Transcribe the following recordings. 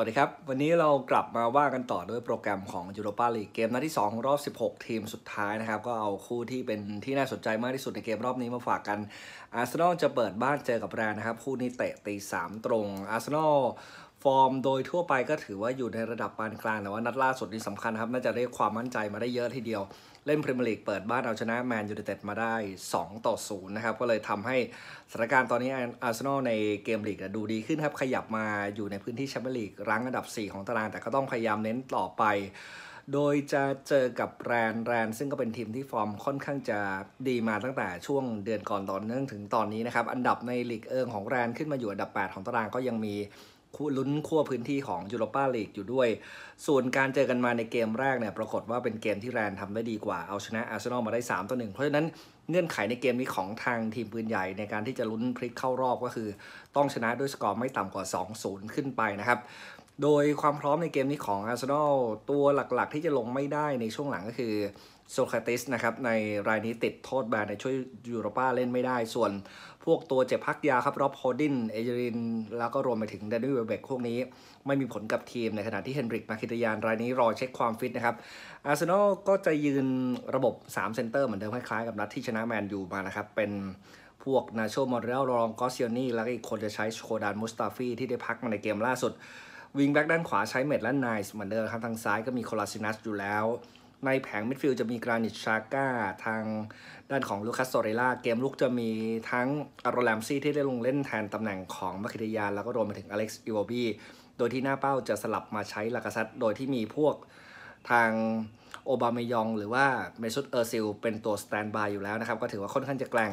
วัสดีครับ วันนี้เรากลับมาว่ากันต่อด้วยโปรแกรมของยูโรปาลีกเกมนัดที่2ของรอบ 16 ทีมสุดท้ายนะครับ ก็เอาคู่ที่เป็นที่น่าสนใจมากที่สุดในเกมรอบนี้มาฝากกันอาร์เซนอลจะเปิดบ้านเจอกับแรนนะครับ คู่นี้เตะตี3ตรงอาร์เซนอล อร์มโดยทั่วไปก็ถือว่าอยู่ในระดับปานกลาง แต่ว่านัดล่าสุดนี่สำคัญครับ น่าจะเรียกความมั่นใจมาได้เยอะทีเดียว เล่นพรีเมียร์ลีกเปิดบ้านเอาชนะแมนยูไนเต็ดมาได้ 2 ต่อ 0 นะครับ ก็เลยทำให้สถานการณ์ตอนนี้อาร์เซนอลในเกมลีกดูดีขึ้นครับ ขยับมาอยู่ในพื้นที่แชมเปี้ยนลีกรั้งอันดับ 4 ของตาราง แต่ก็ต้องพยายามเน้นต่อไป โดยจะเจอกับแรนแรน ซึ่งก็เป็นทีมที่ฟอร์มค่อนข้างจะดีมาตั้งแต่ช่วงเดือนก่อนต่อเนื่องถึงตอนนี้นะครับ อันดับในลีกเอิงของแรนขึ้นมาอยู่อันดับ 8 ของตารางก็ยังมี ลุ้นขั้วพื้นที่ของยูโรปาลีกอยู่ด้วย ส่วนการเจอกันมาในเกมแรกเนี่ยปรากฏว่าเป็นเกมที่แรนทำได้ดีกว่าเอาชนะอาร์เซนอลมาได้3ต่อ1เพราะฉะนั้นเงื่อนไขในเกมนี้ของทางทีมปืนใหญ่ในการที่จะลุ้นพลิกเข้ารอบก็คือ ต้องชนะด้วยสกอร์ไม่ต่ำกว่า 2-0 ขึ้นไปนะครับโดยความพร้อมในเกมนี้ของอาร์เซนอลตัวหลักๆ ที่จะลงไม่ได้ในช่วงหลังก็คือ โซคราติสนะครับในรายนี้ติดโทษแบนในช่วยยูโรป้าเล่นไม่ได้ ส่วนพวกตัวเจ็บพักยาครับ รอบโฮดิน เอเจริน แล้วก็รวมไปถึงเดนิเวเบกพวกนี้ไม่มีผลกับทีมในขณะที่เฮนริกมาคิตยานรายนี้รอเช็คความฟิตนะครับอาร์เซนอลก็จะยืนระบบ 3 เซนเตอร์เหมือนเดิมคล้ายๆกับนัดที่ชนะแมนยูมานะครับ เป็นพวกนาโชมอร์เรลรองกอสเซียนี่แล้วก็อีกคนจะใช้โคดานมุสตาฟีที่ได้พักมาในเกมล่าสุดวิงแบ็กด้านขวาใช้เมดและไนส์เหมือนเดิมครับทางซ้ายก็มีโคลาซินัสอยู่แล้ว ในแผงมิดฟิลด์จะมีกรานิชชาก้าทางด้านของลูคัสโซเรล่าเกมลุกจะมีทั้งอารแลมซี่ที่ได้ลงเล่นแทนตำแหน่งของมาคิทยานแล้วก็รวมไปถึงอเล็กซ์อิวบีโดยที่หน้าเป้าจะสลับมาใช้ลากาซัตโดยที่มีพวกทางโอบามายอง หรือว่าเมซุตเออร์ซิลเป็นตัวสแตนบายอยู่แล้วนะครับ ก็ถือว่าค่อนข้างจะแกร่ง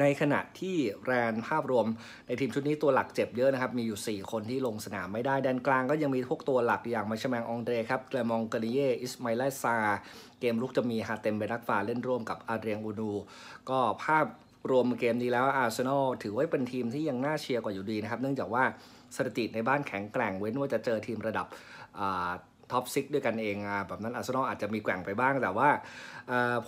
ในขณะที่แรนภาพรวมในทีมชุดนี้ตัวหลักเจ็บเยอะนะครับ มีอยู่ 4 คนที่ลงสนามไม่ได้แดนกลางก็ยังมีพวกตัวหลักอย่างมาชแมงองเดรครับแกลมองกานิเยอิสมาลซา เกมลุกจะมีฮาเต็มเบรักฟาเล่นร่วมกับอาเรียงอูนูก็ภาพรวมเกมนี้แล้วอาร์เซนอลถือว่าเป็นทีมที่ยังน่าเชียร์กว่าอยู่ดีนะครับ เนื่องจากว่าสถิติในบ้านแข็งแกร่งเว้นว่าจะเจอทีมระดับ ท็อปซิกด้วยกันเองแบบนั้นอาร์เซนอลอาจจะมีแกว่งไปบ้างแต่ว่า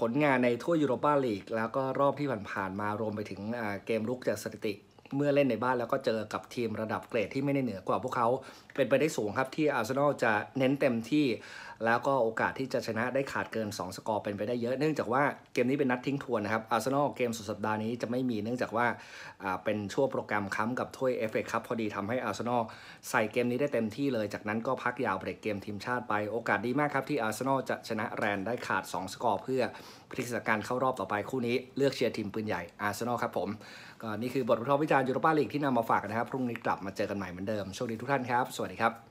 ผลงานในทั่วยูโรปาลีกแล้วก็รอบที่ผ่านๆมารวมไปถึงเกมลุกจากสถิติ เมื่อเล่นในบ้านแล้วก็เจอกับทีมระดับเกรดที่ไม่ได้เหนือกว่าพวกเขาเป็นไปได้สูงครับที่อาร์เซนอลจะเน้นเต็มที่ แล้วก็โอกาสที่จะชนะได้ขาดเกิน 2 สกอร์เป็นไปได้เยอะเนื่องจากว่าเกมนี้เป็นนัดทิ้งทวนนะครับอาร์เซนอลเกมสุดสัปดาห์นี้จะไม่มีเนื่องจากว่าเป็นช่วงโปรแกรมค้ำกับถ้วยเอฟเอคัพพอดีทำให้อาร์เซนอลใส่เกมนี้ได้เต็มที่เลย จากนั้นก็พักยาวเบรกเกมทีมชาติไป โอกาสดีมากครับที่อาร์เซนอลจะชนะแรนได้ขาด 2 สกอร์เพื่อพลิกสถานการณ์เข้ารอบต่อไปคู่นี้เลือกเชียร์ทีมปืนใหญ่อาร์เซนอลครับผมก็นี่คือบทวิเคราะห์วิจารณ์ยูโรปาลีกที่นำมาฝากนะครับ พรุ่งนี้กลับมาเจอกันใหม่เหมือนเดิม โชคดีทุกท่านครับ สวัสดีครับ